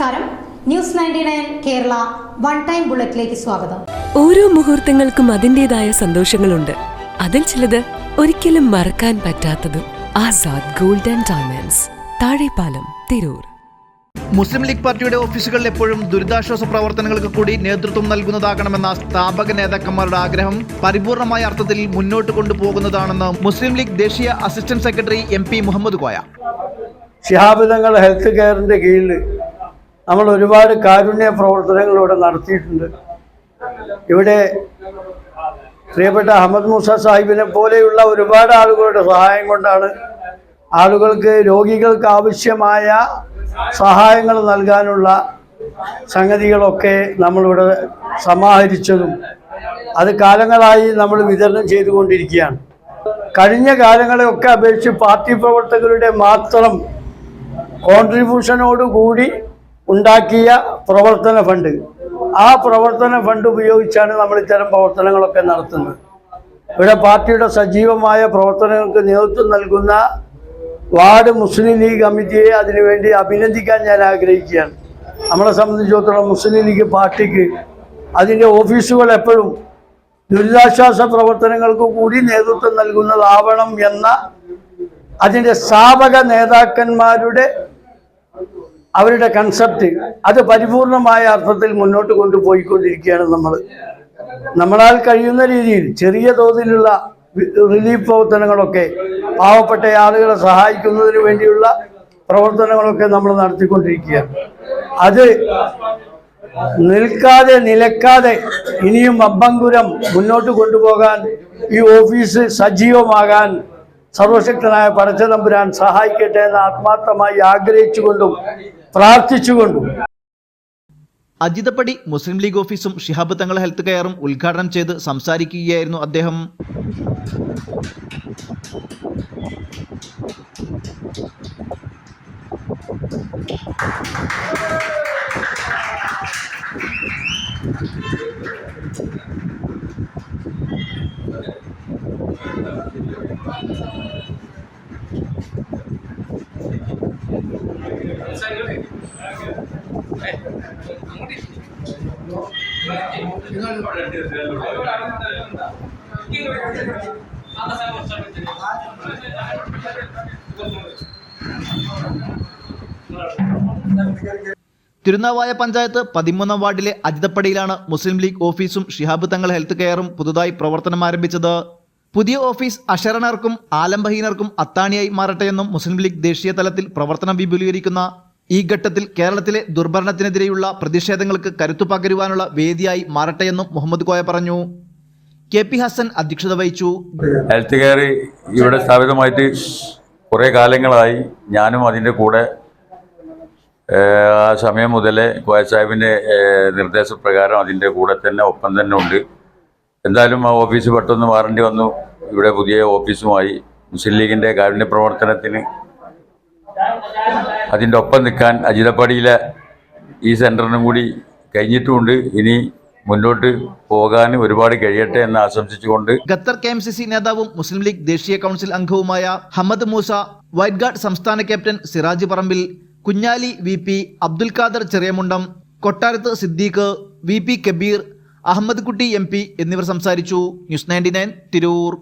നമസ്കാരം. News ninety nine Kerala one time ബുള്ളറ്റിലേക്ക് സ്വാഗതം. ഓരോ മുഹൂർത്തങ്ങൾക്കും അതിന്റെതായ സന്തോഷങ്ങളുണ്ട്. അതിൽ ചിലത് ഒരിക്കലും മറക്കാൻ പറ്റാത്തതും. Azad golden and diamonds. Thazhepalam Tirur. Muslim League പാർട്ടിയുടെ ഓഫീസുകളിൽ എപ്പോഴും ദുരിതാശ്വാസ പ്രവർത്തനങ്ങൾക്ക് കൂടി നേതൃത്വം നൽകുന്നതാകണമെന്ന സ്ഥാപക നേതാക്കന്മാരുടെ ആഗ്രഹം പരിപൂർണമായ അർത്ഥത്തിൽ മുന്നോട്ട് കൊണ്ടുപോകുന്നതാണെന്ന് മുസ്ലിം ലീഗ് ദേശീയ assistant secretary M P Muhammad Koya Shihab തങ്ങളുടെ ഹെൽത്ത് കെയറിന്റെ കീഴിൽ നമ്മൾ ഒരുപാട് കാരുണ്യ പ്രവർത്തനങ്ങൾ ഇവിടെ നടത്തിയിട്ടുണ്ട്. ഇവിടെ പ്രിയപ്പെട്ട അഹമ്മദ് മൂസ സാഹിബിനെ പോലെയുള്ള ഒരുപാട് ആളുകളുടെ സഹായം കൊണ്ടാണ് ആളുകൾക്ക് രോഗികൾക്ക് ആവശ്യമായ സഹായങ്ങൾ നൽകാനുള്ള സംഗതികളൊക്കെ നമ്മളിവിടെ സമാഹരിച്ചതും അത് കാലങ്ങളായി നമ്മൾ വിതരണം ചെയ്തുകൊണ്ടിരിക്കുകയാണ്. കഴിഞ്ഞ കാലങ്ങളെയൊക്കെ അപേക്ഷിച്ച് പാർട്ടി പ്രവർത്തകരുടെ മാത്രം കോൺട്രിബ്യൂഷനോട് കൂടി ഉണ്ടാക്കിയ പ്രവർത്തന ഫണ്ട്. ആ പ്രവർത്തന ഫണ്ട് ഉപയോഗിച്ചാണ് നമ്മൾ ഇത്തരം പ്രവർത്തനങ്ങളൊക്കെ നടത്തുന്നത്. ഇവിടെ പാർട്ടിയുടെ സജീവമായ പ്രവർത്തനങ്ങൾക്ക് നേതൃത്വം നൽകുന്ന വാർഡ് മുസ്ലിം ലീഗ് കമ്മിറ്റിയെ അതിനുവേണ്ടി അഭിനന്ദിക്കാൻ ഞാൻ ആഗ്രഹിക്കുകയാണ്. നമ്മളെ സംബന്ധിച്ചിടത്തോളം മുസ്ലിം ലീഗ് പാർട്ടിക്ക് അതിന്റെ ഓഫീസുകൾ എപ്പോഴും ദുരിതാശ്വാസ പ്രവർത്തനങ്ങൾക്ക് കൂടി നേതൃത്വം നൽകുന്നതാവണം എന്ന അതിന്റെ സ്ഥാപക നേതാക്കന്മാരുടെ അവരുടെ കൺസെപ്റ്റ് അത് പരിപൂർണമായ അർത്ഥത്തിൽ മുന്നോട്ട് കൊണ്ടുപോയിക്കൊണ്ടിരിക്കുകയാണ് നമ്മൾ നമ്മളാൽ കഴിയുന്ന രീതിയിൽ ചെറിയ തോതിലുള്ള റിലീഫ് പ്രവർത്തനങ്ങളൊക്കെ പാവപ്പെട്ട ആളുകളെ സഹായിക്കുന്നതിന് വേണ്ടിയുള്ള പ്രവർത്തനങ്ങളൊക്കെ നമ്മൾ നടത്തിക്കൊണ്ടിരിക്കുകയാണ്. അത് നിൽക്കാതെ നിലക്കാതെ ഇനിയും അമ്പങ്കുരം മുന്നോട്ട് കൊണ്ടുപോകാൻ ഈ ഓഫീസ് സജീവമാകാൻ സർവശക്തനായ പടച്ചതമ്പുരാൻ സഹായിക്കട്ടെ എന്ന് ആത്മാർത്ഥമായി ആഗ്രഹിച്ചുകൊണ്ടും പ്രാർത്ഥിച്ചുകൊണ്ടും. അജിതപ്പടി മുസ്ലിം ലീഗ് ഓഫീസും ഷിഹാബ് തങ്ങൾ ഹെൽത്ത് കെയറും ഉദ്ഘാടനം ചെയ്ത് സംസാരിക്കുകയായിരുന്നു അദ്ദേഹം. തിരുനാവായ പഞ്ചായത്ത് പതിമൂന്നാം വാർഡിലെ അജിതപ്പടിയിലാണ് മുസ്ലിം ലീഗ് ഓഫീസും ഷിഹാബ് തങ്ങൾ ഹെൽത്ത് കെയറും പുതുതായി പ്രവർത്തനം ആരംഭിച്ചത്. പുതിയ ഓഫീസ് അശരണർക്കും ആലംബഹീനർക്കും അത്താണിയായി മാറട്ടെയെന്നും മുസ്ലിം ലീഗ് ദേശീയ തലത്തിൽ പ്രവർത്തനം വിപുലീകരിക്കുന്ന ഈ ഘട്ടത്തിൽ കേരളത്തിലെ ദുർഭരണത്തിനെതിരെയുള്ള പ്രതിഷേധങ്ങൾക്ക് കരുത്തു പകരുവാനുള്ള വേദിയായി മാറട്ടെയെന്നും മുഹമ്മദ് കോയ പറഞ്ഞു. കെ പി ഹസൻ അധ്യക്ഷത വഹിച്ചു. ഹെൽത്ത് കെയർ ഇവിടെ സ്ഥാപിതമായിട്ട് കുറേ കാലങ്ങളായി ഞാനും അതിന്റെ കൂടെ ആ സമയം മുതലേ കോയ സാഹിബിന്റെ നിർദ്ദേശപ്രകാരം അതിന്റെ കൂടെ തന്നെ ഒപ്പം തന്നെ ഉണ്ട്. എന്തായാലും ആ ഓഫീസ് പെട്ടെന്ന് മാറേണ്ടി വന്നു. ഇവിടെ പുതിയ ഓഫീസുമായി മുസ്ലിം ലീഗിന്റെ കാരുണ്യ പ്രവർത്തനത്തിന് അതിന്റെ ഒപ്പം നിൽക്കാൻ അജിതപ്പടിയിലെ ഈ സെന്ററിനും കൂടി കഴിഞ്ഞിട്ടുമുണ്ട് ഇനി മുന്നോട്ട് പോകാൻ ഒരുപാട് കഴിയട്ടെ എന്ന് ആശംസിച്ചുകൊണ്ട് Qatar K M C C നേതാവും മുസ്ലിം ലീഗ് ദേശീയ കൗൺസിൽ അംഗവുമായ ഹമ്മദ് മൂസ വൈറ്റ് ഗാർഡ് സംസ്ഥാന captain Siraj Parambil Kunhali V P Abdul Khader Cheriyamundam Kottarath Siddique V P Kabeer Ahammed Kutty M P എന്നിവർ സംസാരിച്ചു. News ninety nine Tirur.